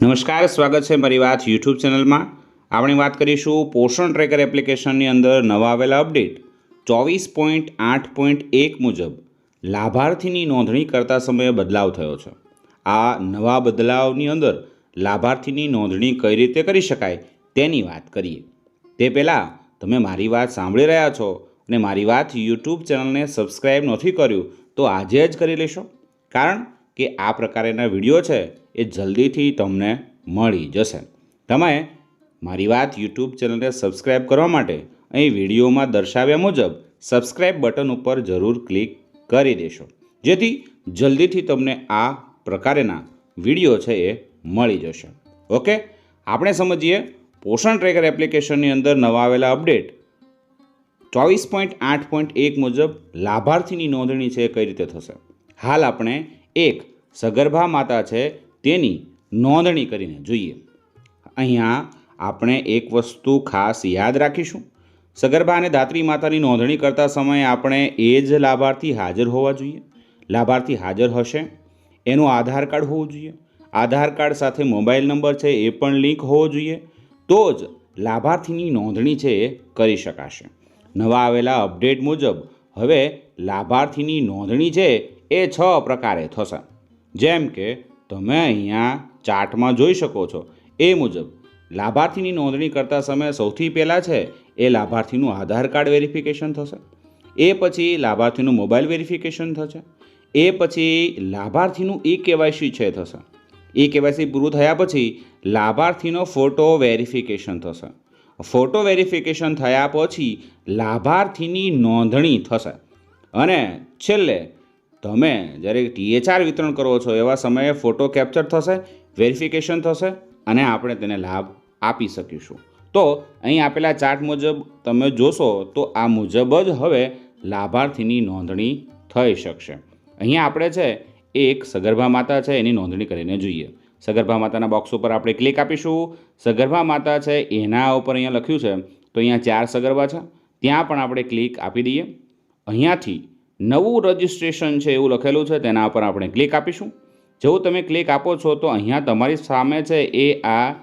નમસ્કાર, સ્વાગત છે મારી વાત યુટ્યુબ ચેનલમાં. આપણે વાત કરીશું પોષણ ટ્રેકર એપ્લિકેશનની અંદર નવા આવેલા અપડેટ ચોવીસ પોઈન્ટ આઠ પોઈન્ટ એક મુજબ લાભાર્થીની નોંધણી કરતા સમયે બદલાવ થયો છે. આ નવા બદલાવની અંદર લાભાર્થીની નોંધણી કઈ રીતે કરી શકાય તેની વાત કરીએ. તે પહેલાં તમે મારી વાત સાંભળી રહ્યા છો અને મારી વાત યુટ્યુબ ચેનલને સબસ્ક્રાઈબ નથી કર્યું તો આજે જ કરી લેશો. કારણ કે આ પ્રકારના વીડિયો છે એ જલ્દીથી તમને મળી જશે. તમે મારી વાત યુટ્યુબ ચેનલને સબસ્ક્રાઈબ કરવા માટે અહીં વિડીયોમાં દર્શાવ્યા મુજબ સબસ્ક્રાઈબ બટન ઉપર જરૂર ક્લિક કરી દેશો. જેથી જલ્દીથી તમને આ પ્રકારના વીડિયો છે એ મળી જશે. ઓકે? આપણે સમજીએ, પોષણ ટ્રેકર એપ્લિકેશનની અંદર નવા આવેલા અપડેટ. ચોવીસ પોઈન્ટ આઠ પોઈન્ટ એક મુજબ લાભાર્થીની નોંધણી છે એ કઈ રીતે થશે? હાલ આપણે એક સગર્ભા માતા છે તેની નોંધણી કરીને જોઈએ. અહીંયા આપણે એક વસ્તુ ખાસ યાદ રાખીશું. સગર્ભા અને દાત્રી માતાની નોંધણી કરતા સમયે આપણે એ જ લાભાર્થી હાજર હોવા જોઈએ. લાભાર્થી હાજર હશે, એનું આધાર કાર્ડ હોવું જોઈએ. આધાર કાર્ડ સાથે મોબાઈલ નંબર છે એ પણ લિંક હોવો જોઈએ. તો જ લાભાર્થીની નોંધણી છે એ કરી શકાશે. નવા આવેલા અપડેટ મુજબ હવે લાભાર્થીની નોંધણી છે એ છ પ્રકારે થશે. જેમ કે તમે અહીંયા ચાર્ટમાં જોઈ શકો છો. એ મુજબ, લાભાર્થીની નોંધણી કરતા સમયે સૌથી પહેલાં છે, એ લાભાર્થીનું આધાર કાર્ડ વેરિફિકેશન થશે. એ પછી લાભાર્થીનું મોબાઈલ વેરિફિકેશન થશે. એ પછી લાભાર્થીનું ઈ કેવાયસી છે થશે. ઈ કેવાયસી પૂરું થયા પછી લાભાર્થીનો ફોટો વેરિફિકેશન થશે. ફોટો વેરિફિકેશન થયા પછી લાભાર્થીની નોંધણી થશે. અને છેલ્લે તમે જ્યારે ટીએચઆર વિતરણ કરો છો, એવા સમયે ફોટો કેપ્ચર થશે વેરિફિકેશન થશે અને આપણે તેને લાભ આપી શકીશું. તો અહીં આપેલા ચાર્ટ મુજબ તમે જોશો તો આ મુજબ જ હવે લાભાર્થીની નોંધણી થઈ શકશે. અહીંયા આપણે છે, એક સગર્ભા માતા છે, એની નોંધણી કરીને જોઈએ. સગર્ભા માતાના બોક્સ ઉપર આપણે ક્લિક આપીશું. સગર્ભા માતા છે, એના ઉપર અહીંયા લખ્યું છે, તો અહીંયા ચાર સગર્ભા છે, ત્યાં પણ આપણે ક્લિક આપી દઈએ. અહીંયાથી નવું રજિસ્ટ્રેશન છે એવું લખેલું છે, તેના પર આપણે ક્લિક આપીશું. જેવું તમે ક્લિક આપો છો, તો અહીંયા તમારી સામે છે એ આ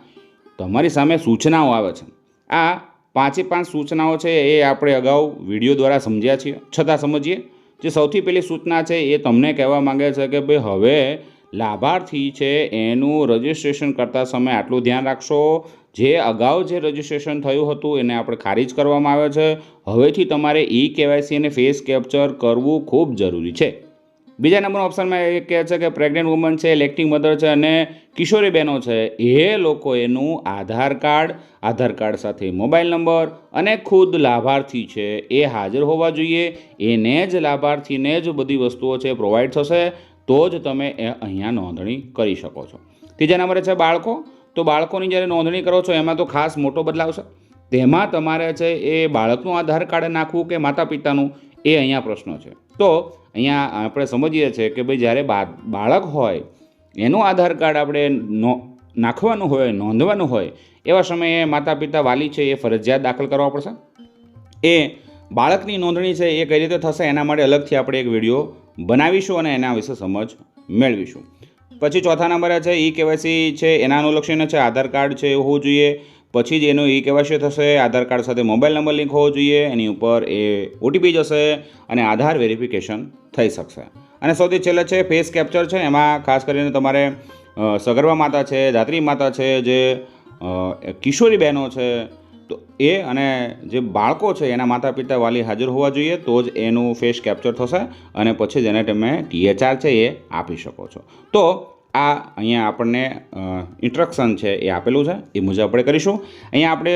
તમારી સામે સૂચનાઓ આવે છે. આ પાંચે પાંચ સૂચનાઓ છે એ આપણે અગાઉ વીડિયો દ્વારા સમજ્યા છીએ. છતાં સમજીએ, જે સૌથી પહેલી સૂચના છે એ તમને કહેવા માંગે છે કે ભાઈ હવે લાભાર્થી છે એનું રજિસ્ટ્રેશન કરતા સમયે આટલું ધ્યાન રાખશો. જે અગાઉ જે રજિસ્ટ્રેશન થયું હતું એને આપણે ખારીજ કરવામાં આવે છે. હવેથી તમારે ઈ કેવાયસી અને ફેસ કેપ્ચર કરવું ખૂબ જરૂરી છે. બીજા નંબર ઓપ્શનમાં એ કહે છે કે પ્રેગ્નન્ટ વુમન છે લેક્ટિંગ મધર છે અને કિશોરી બહેનો છે. એ લોકો એનું આધાર કાર્ડ આધાર કાર્ડ સાથે મોબાઈલ નંબર અને ખુદ લાભાર્થી છે એ હાજર હોવા જોઈએ. એને જ લાભાર્થીને જ બધી વસ્તુઓ છે પ્રોવાઈડ થશે. તો જ તમે એ અહીંયા નોંધણી કરી શકો છો. ત્રીજા નંબરે છે બાળકો? તો બાળકોની જ્યારે નોંધણી કરો છો, એમાં તો ખાસ મોટો બદલાવ છે. તેમાં તમારે છે એ બાળકનું આધાર કાર્ડ નાખવું કે માતા પિતાનું એ અહીંયા પ્રશ્ન છે. તો અહીંયા આપણે સમજીએ છીએ કે ભાઈ જ્યારે બા, બાળક હોય, એનું આધાર કાર્ડ આપણે નાખવાનું હોય, નોંધવાનું હોય, એવા સમયે માતા પિતા વાલી છે એ ફરજિયાત દાખલ કરવા પડશે? એ બાળકની નોંધણી છે એ કઈ રીતે થશે? એના માટે અલગથી આપણે એક વીડિયો બનાવીશું અને એના વિશે સમજ મેળવીશું. પછી ચોથા નંબરે છે ઈ કેવાયસી છે એના અનુલક્ષીને છે, આધાર કાર્ડ છે એ હોવું જોઈએ. પછી જ એનું ઈ કેવાયસી થશે, આધાર કાર્ડ સાથે મોબાઈલ નંબર લિંક હોવો જોઈએ, એની ઉપર એ ઓટીપી જશે અને આધાર વેરિફિકેશન થઈ શકશે. અને સૌથી છેલ્લે છે ફેસ કેપ્ચર છે, એમાં ખાસ કરીને તમારે સગર્ભા માતા છે દાત્રી માતા છે, જે કિશોરી બહેનો છે તો એ અને જે બાળકો છે, એના માતા પિતા વાલી હાજર હોવા જોઈએ, તો જ એનું ફેસ કેપ્ચર થશે અને પછી જ એને તમે ટીએચઆર છે, એ આપી શકો છો. તો આ અહીંયા આપણને ઇન્સ્ટ્રક્શન છે, એ આપેલું છે, એ મુજબ આપણે કરીશું. અહીંયા આપણે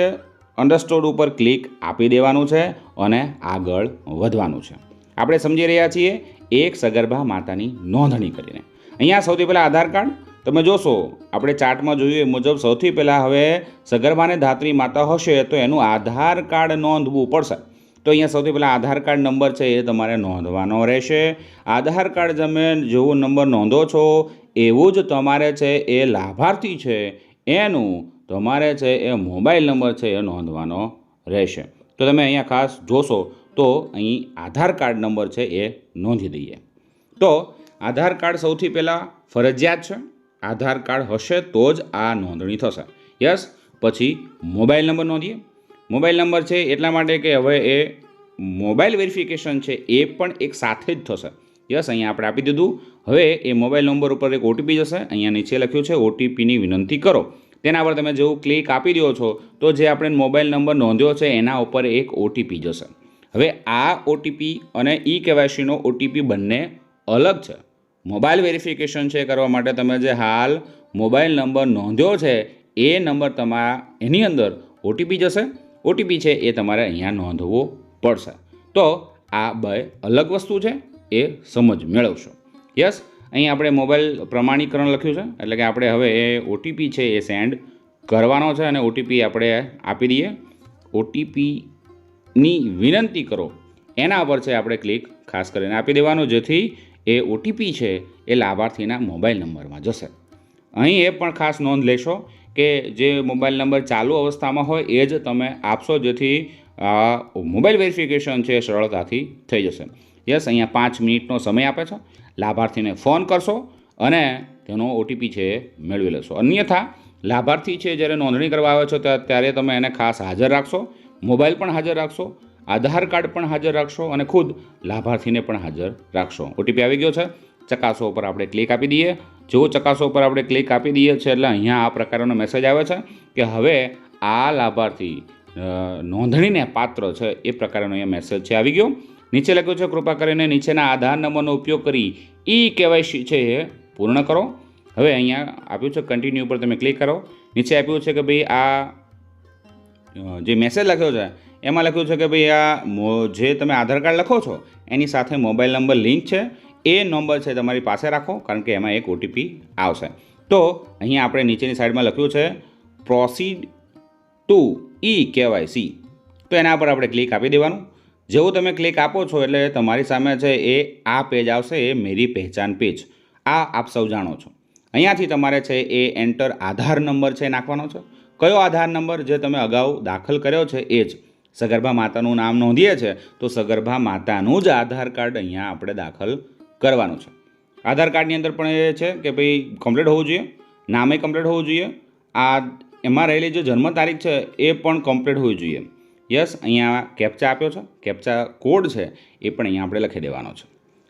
અન્ડરસ્ટોડ ઉપર ક્લિક આપી દેવાનું છે અને આગળ વધવાનું છે. આપણે સમજી રહ્યા છીએ, એક સગર્ભા માતાની નોંધણી કરીને. અહીંયા સૌથી પહેલાં આધાર કાર્ડ તમે જોશો, આપણે ચાર્ટમાં જોયું એ મુજબ સૌથી પહેલાં હવે સગર્ભાને ધાત્રી માતા હશે તો એનું આધાર કાર્ડ નોંધવું પડશે. તો અહીંયા સૌથી પહેલાં આધાર કાર્ડ નંબર છે એ તમારે નોંધવાનો રહેશે. આધાર કાર્ડ તમે જેવો નંબર નોંધો છો, એવું જ તમારે છે એ લાભાર્થી છે, એનું તમારે છે એ મોબાઈલ નંબર છે એ નોંધવાનો રહેશે. તો તમે અહીંયા ખાસ જોશો તો અહીં આધાર કાર્ડ નંબર છે એ નોંધી દઈએ. તો આધાર કાર્ડ સૌથી પહેલાં ફરજિયાત છે. આધાર કાર્ડ હશે તો જ આ નોંધણી થશે. યસ, પછી મોબાઈલ નંબર નોંધીએ. મોબાઈલ નંબર છે એટલા માટે કે હવે એ મોબાઈલ વેરિફિકેશન છે એ પણ એક સાથે જ થશે. યસ, અહીંયા આપણે આપી દીધું. હવે એ મોબાઈલ નંબર ઉપર એક ઓટીપી જશે. અહીંયા નીચે લખ્યું છે ઓટીપીની વિનંતી કરો. તેના પર તમે જેવું ક્લિક આપી દો છો, તો જે આપણે મોબાઈલ નંબર નોંધ્યો છે એના ઉપર એક ઓટીપી જશે. હવે આ ઓટીપી અને ઈ કેવાયસીનો ઓટીપી બંને અલગ છે. મોબાઈલ વેરિફિકેશન છે કરવા માટે તમે જે હાલ મોબાઈલ નંબર નોંધ્યો છે, એ નંબર તમારા એની અંદર ઓટીપી જશે. ઓટીપી છે એ તમારે અહીંયા નોંધવો પડશે. તો આ બે અલગ વસ્તુ છે, એ સમજ મેળવશો. યસ અહીં આપણે મોબાઈલ પ્રમાણીકરણ લખ્યું છે, એટલે કે આપણે હવે એ ઓટીપી છે એ સેન્ડ કરવાનો છે અને ઓટીપી આપણે આપી દઈએ. ઓટીપીની વિનંતી કરો. એના પર છે આપણે ક્લિક ખાસ કરીને આપી દેવાનું, જેથી એ ઓટીપી છે, એ લાભાર્થીના મોબાઈલ નંબરમાં જશે. અહીં એ પણ ખાસ નોંધ લેશો કે જે મોબાઈલ નંબર ચાલુ અવસ્થામાં હોય, એ જ તમે આપશો જેથી મોબાઈલ વેરિફિકેશન છે સરળતાથી થઈ જશે. યસ, અહીંયા પાંચ મિનિટનો સમય આપે છે. લાભાર્થીને ફોન કરશો અને તેનો ઓટીપી છે એ મેળવી લેશો. અન્યથા, લાભાર્થી છે જ્યારે નોંધણી કરવા આવે છો ત્યા- ત્યારે તમે એને ખાસ હાજર રાખશો, મોબાઈલ પણ હાજર રાખશો આધાર કાર્ડ પણ હાજર રાખશો અને ખુદ લાભાર્થીને પણ હાજર રાખશો. ઓટીપી આવી ગયો છે. ચકાસો ઉપર આપણે ક્લિક આપી દઈએ. જો ચકાસો ઉપર આપણે ક્લિક આપી દઈએ છીએ એટલે અહીંયા આ પ્રકારનો મેસેજ આવે છે કે હવે આ લાભાર્થી નોંધણીને પાત્ર છે એ પ્રકારનો અહીંયા મેસેજ છે. આવી ગયો. નીચે લખ્યું છે, કૃપા કરીને નીચેના આધાર નંબરનો ઉપયોગ કરી ઈ કેવાયસી છે એ પૂર્ણ કરો. હવે અહીંયા આપ્યું છે કન્ટિન્યુ ઉપર તમે ક્લિક કરો. નીચે આપ્યું છે કે ભાઈ આ જે મેસેજ લખ્યો છે એમાં લખ્યું છે કે ભાઈ આ જે તમે આધાર કાર્ડ લખો છો, એની સાથે મોબાઈલ નંબર લિંક છે. એ નંબર છે તમારી પાસે રાખો, કારણ કે એમાં એક ઓટીપી આવશે. તો અહીંયા આપણે નીચેની સાઈડમાં લખ્યું છે પ્રોસીડ ટુ ઈ કેવાયસી તો એના પર આપણે ક્લિક આપી દેવાનું. જેવું તમે ક્લિક આપો છો એટલે તમારી સામે છે એ, આ પેજ આવશે, એ મેરી પહેચાન પેજ. આ આપ સૌ જાણો છો. અહીંયાથી તમારે છે એ એન્ટર આધાર નંબર છે નાખવાનો છે. કયો આધાર નંબર જે તમે અગાઉ દાખલ કર્યો છે એ જ. સગર્ભા માતાનું નામ નોંધીએ છે, તો સગર્ભા માતાનું જ આધાર કાર્ડ અહીંયા આપણે દાખલ કરવાનું છે. આધાર કાર્ડની અંદર પણ એ છે કે ભાઈ કમ્પ્લીટ હોવું જોઈએ, નામે કમ્પ્લીટ હોવું જોઈએ, આ એમાં રહેલી જે જન્મ તારીખ છે એ પણ કમ્પ્લીટ હોવી જોઈએ. યસ, અહીંયા કેપ્ચા આપ્યો છે કેપ્ચા કોડ છે, એ પણ અહીંયા આપણે લખી દેવાનો છે.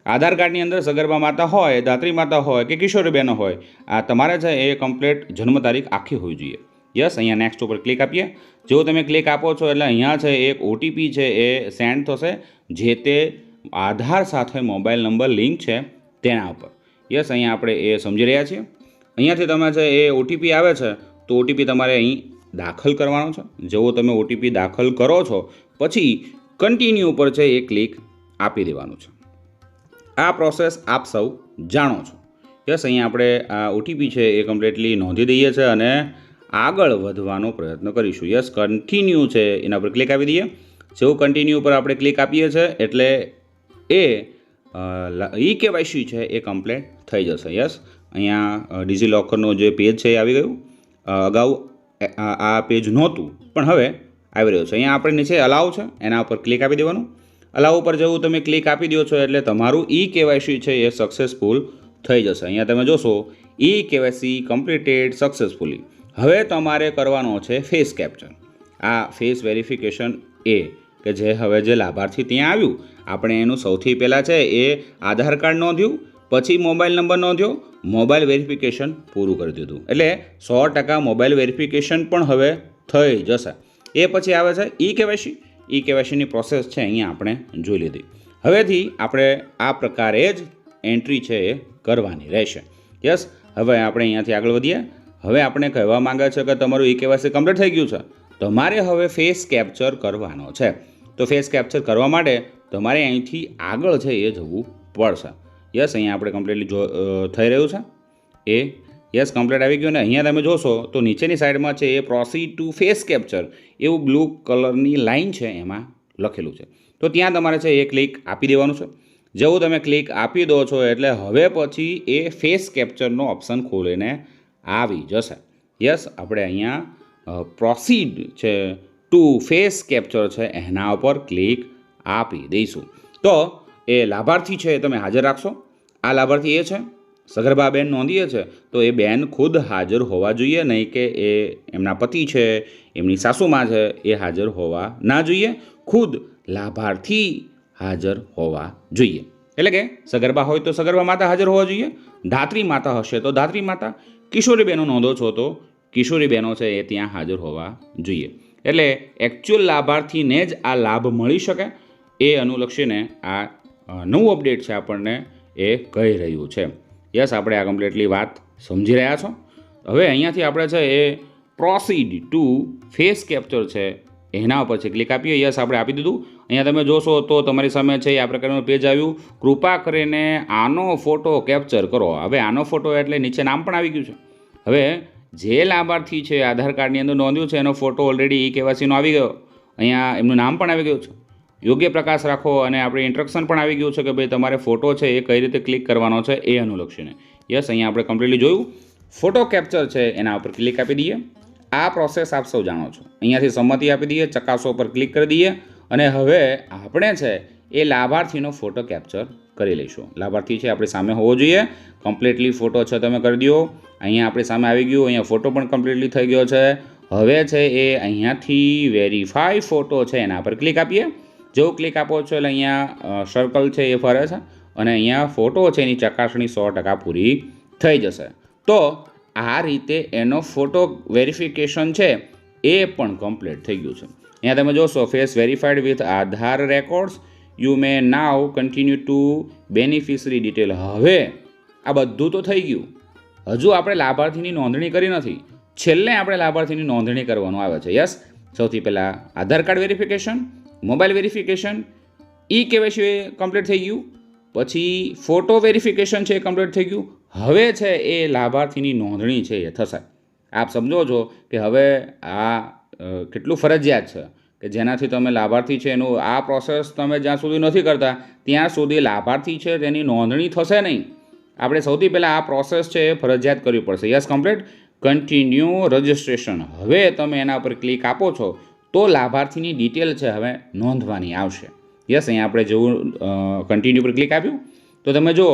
આધાર કાર્ડની અંદર સગર્ભા માતા હોય, દાત્રી માતા હોય કે કિશોરી બહેનો હોય, આ તમારે છે એ કમ્પ્લીટ જન્મ તારીખ આખી હોવી જોઈએ. યસ, અહીંયા નેક્સ્ટ ઉપર ક્લિક આપીએ. જો તમે ક્લિક આપો છો, એટલે અહીંયા છે એક ઓટીપી છે, એ સેન્ડ થશે, જે તે આધાર સાથે મોબાઈલ નંબર લિંક છે તેના ઉપર. યસ, અહીંયા આપણે એ સમજી રહ્યા છીએ. અહીંયાથી તમે છે એ ઓટીપી આવે છે, તો ઓટીપી તમારે અહીં દાખલ કરવાનો છે. જેવો તમે ઓટીપી દાખલ કરો છો, પછી કન્ટિન્યુ ઉપર છે એ ક્લિક આપી દેવાનું છે. આ પ્રોસેસ આપ સૌ જાણો છો. યસ, અહીંયા આપણે આ ઓટીપી છે એ કમ્પ્લીટલી નોંધી દઈએ છીએ અને આગળ વધવાનો પ્રયત્ન કરીશું. યસ કન્ટિન્યુ છે. એના પર ક્લિક આપી દઈએ. જેવું કન્ટિન્યુ ઉપર આપણે ક્લિક આપીએ છીએ એટલે એ ઈ કેવાયસી છે, એ કમ્પ્લેટ થઈ જશે. યસ અહીંયા ડિજીલોકરનું જે પેજ છે, એ આવી ગયું. અગાઉ આ પેજ નહોતું, પણ હવે આવી રહ્યો છે. અહીંયા આપણે નીચે અલાવ છે, એના ઉપર ક્લિક આપી દેવાનું. અલાવ ઉપર જેવું તમે ક્લિક આપી દો છો, એટલે તમારું ઈ કેવાયસી છે, એ સક્સેસફુલ થઈ જશે. અહીંયા તમે જોશો, ઈ કેવાયસી કમ્પ્લીટેડ સક્સેસફુલી હવે તમારે કરવાનો છે ફેસ કેપ્ચર આ ફેસ વેરિફિકેશન એ કે જે હવે જે લાભાર્થી ત્યાં આવ્યું, આપણે એનું સૌથી પહેલાં છે એ આધાર કાર્ડ નોંધ્યું, પછી મોબાઈલ નંબર નોંધ્યો, મોબાઈલ વેરિફિકેશન પૂરું કરી દીધું. એટલે સો ટકા મોબાઈલ વેરિફિકેશન પણ હવે થઈ જશે. એ પછી આવે છે ઈ કેવાયસી ઈ કેવાયસીની પ્રોસેસ છે અહીંયા આપણે જોઈ લીધી. હવેથી આપણે આ પ્રકારે જ એન્ટ્રી છે એ કરવાની રહેશે. યસ હવે આપણે અહીંયાથી આગળ વધીએ. હવે આપણે કહેવા માંગે છે કે તમારું ઈ કેવાયસી કમ્પ્લીટ થઈ ગયું છે. તમારે હવે ફેસ કેપ્ચર કરવાનો છે. તો ફેસ કેપ્ચર કરવા માટે તમારે અહીંથી આગળ છે એ જવું પડશે. યસ અહીંયા આપણે કમ્પ્લીટલી જો થઈ રહ્યું છે. એ યસ કમ્પ્લીટ આવી ગયું ને અહીંયા તમે જોશો તો નીચેની સાઈડમાં છે એ પ્રોસીડ ટુ ફેસ કેપ્ચર એવું બ્લુ કલરની લાઇન છે એમાં લખેલું છે. તો ત્યાં તમારે છે એ ક્લિક આપી દેવાનું છે. જેવું તમે ક્લિક આપી દો છો એટલે હવે પછી એ ફેસ કેપ્ચરનો ઓપ્શન ખોલીને આવી જશે. યસ, આપણે અહીંયા પ્રોસીડ છે ટુ ફેસ કેપ્ચર છે, એના ઉપર ક્લિક આપી દઈશું. તો, એ લાભાર્થી છે એ તમે હાજર રાખશો. આ લાભાર્થી એ છે, સગર્ભા બેન નોંધીએ છે, તો એ બેન ખુદ હાજર હોવા જોઈએ, નહીં કે એ એમના પતિ છે, એમની સાસુમાં છે, એ હાજર હોવા ના જોઈએ. ખુદ લાભાર્થી હાજર હોવા જોઈએ. એટલે કે, સગર્ભા હોય તો સગર્ભા માતા હાજર હોવા જોઈએ, ધાત્રી માતા હશે તો ધાત્રી માતા. કિશોરી બહેનો નોંધો છો તો કિશોરી બહેનો છે એ ત્યાં હાજર હોવા જોઈએ. એટલે એકચ્યુઅલ લાભાર્થીને જ આ લાભ મળી શકે એ અનુલક્ષીને આ નવું અપડેટ છે આપણને એ કહી રહ્યું છે. યસ, આપણે આ કમ્પ્લીટલી વાત સમજી રહ્યા છો. હવે અહીંયાથી આપણે છે એ પ્રોસીડ ટુ ફેસ કેપ્ચર છે. એના ઉપર છે ક્લિક આપીએ. યસ, આપણે આપી દીધું. અહીંયા તમે જોશો તો તમારી સામે છે આ પ્રકારનું પેજ આવ્યું. કૃપા કરીને આનો ફોટો કેપ્ચર કરો. હવે આનો ફોટો એટલે નીચે નામ પણ આવી ગયું છે. હવે જે લાભાર્થી છે આધાર કાર્ડની અંદર નોંધ્યું છે એનો ફોટો ઓલરેડી ઈ કેવાસીનો આવી ગયો. અહીંયા એમનું નામ પણ આવી ગયું છે. યોગ્ય પ્રકાશ રાખો અને આપણે ઇન્સ્ટ્રક્શન પણ આવી ગયું છે કે ભાઈ તમારે ફોટો છે એ કઈ રીતે ક્લિક કરવાનો છે એ અનુલક્ષીને. યસ અહીંયા આપણે કમ્પ્લીટલી જોયું. ફોટો કેપ્ચર છે એના ઉપર ક્લિક આપી દઈએ. આ પ્રોસેસ આપ સૌ જાણો છો. અહીંયાથી સંમતિ આપી દઈએ, ચકાસો પર ક્લિક કરી દઈએ. અને હવે આપણે છે એ લાભાર્થીનો ફોટો કેપ્ચર કરી લઈશું. લાભાર્થી છે આપણી સામે હોવો જોઈએ. કમ્પ્લીટલી ફોટો છે તમે કરી દો. અહીંયા આપણી સામે આવી ગયું. અહીંયા ફોટો પણ કમ્પ્લીટલી થઈ ગયો છે. હવે છે એ અહીંયાથી વેરીફાઈ ફોટો છે એના પર ક્લિક આપીએ. જેવું ક્લિક આપો છો એટલે અહીંયા સર્કલ છે એ ફરે છે અને અહીંયા ફોટો છે એની ચકાસણી સો ટકા પૂરી થઈ જશે. તો આ રીતે એનો ફોટો વેરિફિકેશન છે એ પણ કમ્પ્લીટ થઈ ગયું છે. અહીંયા તમે જોશો face verified with Aadhaar records you may now continue to beneficiary detail હવે આ બધું તો થઈ ગયું. હજુ આપણે લાભાર્થીની નોંધણી કરી નથી. છેલ્લે આપણે લાભાર્થીની નોંધણી કરવાનું આવે છે. યસ સૌથી પહેલાં Aadhaar card verification mobile verification e KYC complete થઈ ગયું. પછી ફોટો વેરિફિકેશન છે એ કમ્પ્લીટ થઈ ગયું. હવે છે એ લાભાર્થીની નોંધણી છે એ થશે. આપ સમજો છો કે હવે આ કેટલું ફરજિયાત છે કે જેનાથી તમે લાભાર્થી છે એનું આ પ્રોસેસ તમે જ્યાં સુધી નથી કરતા, ત્યાં સુધી લાભાર્થી છે તેની નોંધણી થશે નહીં. આપણે સૌથી પહેલાં આ પ્રોસેસ છે એ ફરજિયાત કરવી પડશે. યસ કમ્પ્લીટ કન્ટિન્યુ રજિસ્ટ્રેશન હવે તમે એના પર ક્લિક આપો છો, તો લાભાર્થીની ડિટેલ છે હવે નોંધવાની આવશે. યસ અહીંયા આપણે જેવું કન્ટિન્યુ પર ક્લિક આપ્યું. તો તમે જુઓ,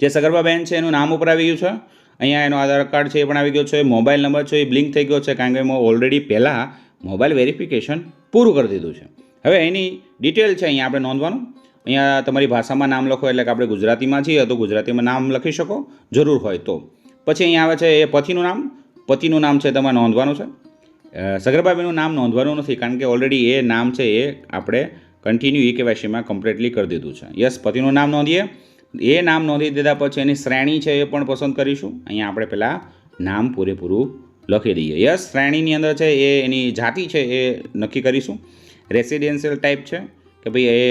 જે સગર્ભા બેન છે એનું નામ ઉપર આવી ગયું છે. અહીંયા એનો આધાર કાર્ડ છે એ પણ આવી ગયો છે મોબાઈલ નંબર છે એ બ્લિંક થઈ ગયો છે કારણ કે મેં ઓલરેડી પહેલાં મોબાઈલ વેરિફિકેશન પૂરું કરી દીધું છે. હવે એની ડિટેલ છે અહીંયા આપણે નોંધવાનું. અહીંયા તમારી ભાષામાં નામ લખો એટલે કે આપણે ગુજરાતીમાં છીએ તો ગુજરાતીમાં નામ લખી શકો જરૂર હોય તો. પછી અહીંયા આવે છે એ પતિનું નામ. પતિનું નામ છે તમારે નોંધવાનું છે. અ, નામ નોંધવાનું નથી કારણ કે ઓલરેડી એ નામ છે એ આપણે કન્ટિન્યુ ઈ કેવાયસીમાં કમ્પ્લીટલી કરી દીધું છે. યસ પતિનું નામ નોંધીએ. એ નામ નોંધી દીધા પછી એની શ્રેણી છે એ પણ પસંદ કરીશું. અહીંયા આપણે પહેલાં નામ પૂરેપૂરું લખી દઈએ. યસ, શ્રેણીની અંદર છે એ એની જાતિ છે એ નક્કી કરીશું. રેસિડેન્શિયલ ટાઈપ છે કે ભાઈ એ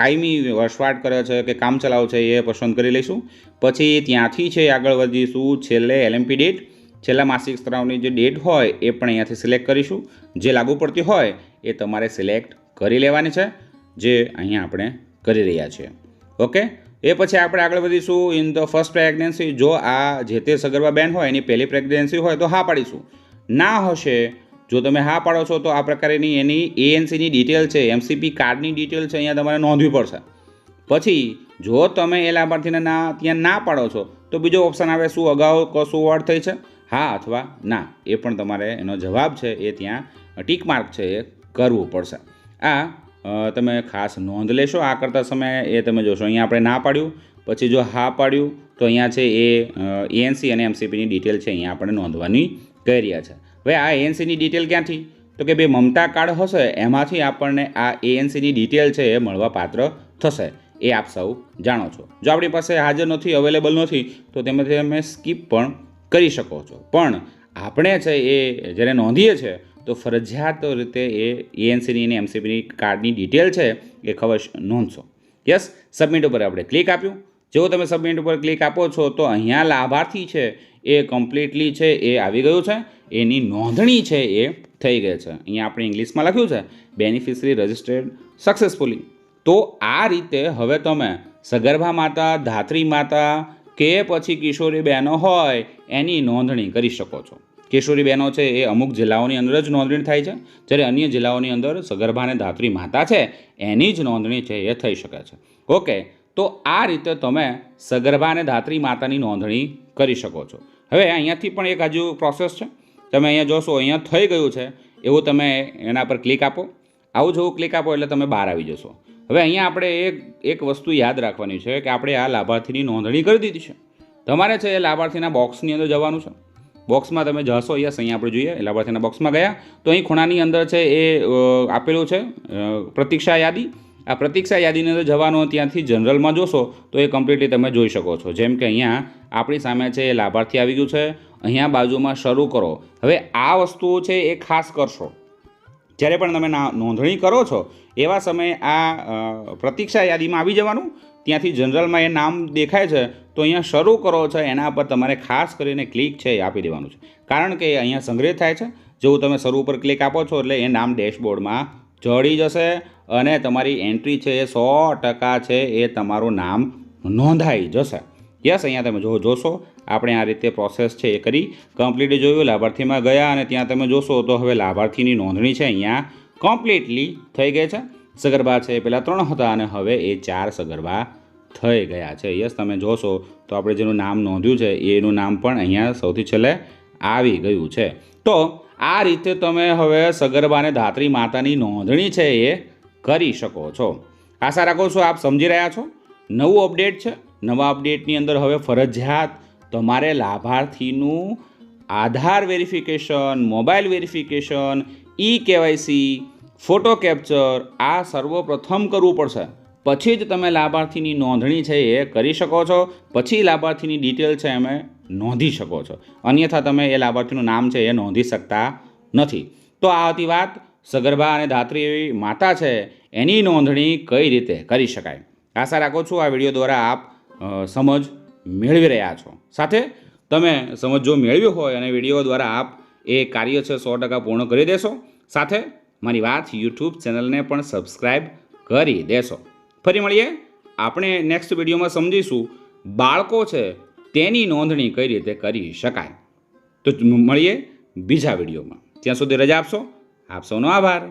કાયમી વસવાટ કરે છે કે કામ ચલાવ છે એ પસંદ કરી લઈશું. પછી ત્યાંથી છે આગળ વધીશું છેલ્લે એલએમપી ડેટ છેલ્લા માસિક સ્ત્રાવની જે ડેટ હોય એ પણ અહીંયાથી સિલેક્ટ કરીશું. જે લાગુ પડતી હોય એ તમારે સિલેક્ટ કરી લેવાની છે, જે અહીંયા આપણે કરી રહ્યા છીએ. ઓકે? એ પછી આપણે આગળ વધીશું ઇન ધ ફર્સ્ટ પ્રેગ્નન્સી જો આ જે તે સગર્ભા બેન હોય, એની પહેલી પ્રેગ્નન્સી હોય, તો હા પાડીશું. ના હશે, જો તમે હા પાડો છો, તો આ પ્રકારની એની એએનસીની ડિટેલ છે એમસીપી કાર્ડની ડિટેલ છે, અહીંયા તમારે નોંધવી પડશે. પછી, જો તમે એ લાભાર્થીને ના, ત્યાં ના પાડો છો, તો બીજો ઓપ્શન આવે શું? અગાઉ કશું વર્ડ થઈ છે? હા અથવા ના. એ પણ તમારે એનો જવાબ છે, એ ત્યાં ટીક માર્ક છે, એ કરવું પડશે. આ તમે ખાસ નોંધ લેશો આ કરતા સમયે, એ તમે જોશો. અહીંયા આપણે ના પાડ્યું. પછી જો હા પાડ્યું, તો અહીંયા છે એ એએનસી અને એમસીપીની ડિટેલ છે, અહીંયા આપણે નોંધવાની કહી રહ્યા છે. હવે આ એએનસીની ડિટેલ ક્યાંથી? તો કે ભાઈ મમતા કાર્ડ હશે, એમાંથી આપણને આ એએનસીની ડિટેલ છે એ મળવાપાત્ર થશે. એ આપ સૌ જાણો છો. જો આપણી પાસે હાજર નથી અવેલેબલ નથી, તો તેમાંથી તમે સ્કીપ પણ કરી શકો છો. પણ આપણે છે એ જ્યારે નોંધીએ છીએ તો ફરજિયાત રીતે એ એએનસીની અને એમસીપીની કાર્ડની ડિટેલ છે એ ખબર નોંધશો. યસ સબમિટ ઉપર આપણે ક્લિક આપ્યું. જો તમે સબમિટ ઉપર ક્લિક આપો છો, તો અહીંયા લાભાર્થી છે એ કમ્પ્લીટલી છે એ આવી ગયું છે. એની નોંધણી છે એ થઈ ગઈ છે. અહીંયા આપણે ઇંગ્લિશમાં લખ્યું છે બેનિફિશરી રજિસ્ટર્ડ સક્સેસફુલી તો આ રીતે હવે તમે સગર્ભા માતા, ધાત્રી માતા કે પછી કિશોરી બહેનો હોય, એની નોંધણી કરી શકો છો. કિશોરી બહેનો છે એ અમુક જિલ્લાઓની અંદર જ નોંધણી થાય છે. જ્યારે અન્ય જિલ્લાઓની અંદર સગર્ભા અને ધાત્રી માતા છે, એની જ નોંધણી છે એ થઈ શકે છે. ઓકે, તો આ રીતે તમે સગર્ભા અને ધાત્રી માતાની નોંધણી કરી શકો છો. હવે અહીંયાથી પણ એક હજુ પ્રોસેસ છે. તમે અહીંયા જોશો, અહીંયા થઈ ગયું છે. એવું તમે એના પર ક્લિક આપો. આવું જેવું ક્લિક આપો એટલે તમે બહાર આવી જશો. હવે અહીંયા આપણે એક એક વસ્તુ યાદ રાખવાની છે કે આપણે આ લાભાર્થીની નોંધણી કરી દીધી છે. તમારે છે એ લાભાર્થીના બોક્સની અંદર જવાનું છે. બોક્સમાં તમે જશો યસ અહીંયા આપણે જોઈએ લાભાર્થીના બોક્સમાં ગયા. તો અહીં ખૂણાની અંદર છે એ આપેલું છે પ્રતીક્ષા યાદી. આ પ્રતીક્ષા યાદીની અંદર જવાનું ત્યાંથી જનરલમાં જોશો તો એ કમ્પ્લીટલી તમે જોઈ શકો છો. જેમ કે અહીંયા આપણી સામે છે એ લાભાર્થી આવી ગયું છે. અહીંયા બાજુમાં શરૂ કરો. હવે આ વસ્તુઓ છે એ ખાસ કરશો. જ્યારે પણ તમે નોંધણી કરો છો, એવા સમયે આ પ્રતીક્ષા યાદીમાં આવી જવાનું. ત્યાંથી જનરલમાં એ નામ દેખાય છે, તો અહીંયા શરૂ કરો છો, એના પર તમારે ખાસ કરીને ક્લિક છે એ આપી દેવાનું છે. કારણ કે અહીંયા સંગ્રહિત થાય છે, જેવું તમે શરૂ ઉપર ક્લિક આપો છો, એટલે એ નામ ડેશબોર્ડમાં ચડી જશે અને તમારી એન્ટ્રી છે એ સો ટકા છે એ તમારું નામ નોંધાઈ જશે. યસ, અહીંયા તમે જો, જોશો આપણે આ રીતે પ્રોસેસ છે એ કરી. કમ્પ્લીટ જોયું, લાભાર્થીમાં ગયા અને ત્યાં તમે જોશો તો હવે લાભાર્થીની નોંધણી છે અહીંયા કમ્પ્લીટલી થઈ ગઈ છે. સગર્ભા છે પહેલાં ત્રણ હતા અને હવે એ ચાર સગર્ભા થઈ ગયા છે. યસ, તમે જોશો તો આપણે જેનું નામ નોંધ્યું છે, એનું નામ પણ અહીંયા સૌથી છેલ્લે આવી ગયું છે. તો આ રીતે તમે હવે સગર્ભાને ધાત્રી માતાની નોંધણી છે એ કરી શકો છો. આશા રાખો છો આપ સમજી રહ્યા છો. નવું અપડેટ છે. નવા અપડેટની અંદર હવે ફરજિયાત તમારે લાભાર્થીનું Aadhaar verification, mobile verification e KYC photo capture, આ સર્વપ્રથમ કરવું પડશે. પછી જ તમે લાભાર્થીની નોંધણી છે એ કરી શકો છો. પછી લાભાર્થીની ડિટેલ છે અમે નોંધી શકો છો. અન્યથા તમે એ લાભાર્થીનું નામ છે એ નોંધી શકતા નથી. તો આ હતી વાત. સગર્ભા અને ધાત્રી એવી માતા છે, એની નોંધણી કઈ રીતે કરી શકાય? આશા રાખું છું આ વીડિયો દ્વારા આપ સમજ મેળવી રહ્યા છો. સાથે તમે સમજ મેળવ્યો હોય અને વીડિયો દ્વારા આપ એ કાર્ય છે સો ટકા પૂર્ણ કરી દેશો. સાથે મારી વાત યુટ્યુબ ચેનલને પણ સબસ્ક્રાઈબ કરી દેશો. ફરી મળીએ. આપણે નેક્સ્ટ વિડીયોમાં સમજીશું બાળકો છે તેની નોંધણી કઈ રીતે કરી શકાય. તો મળીએ બીજા વિડીયોમાં. ત્યાં સુધી રજા આપશો. આપ સૌનો આભાર.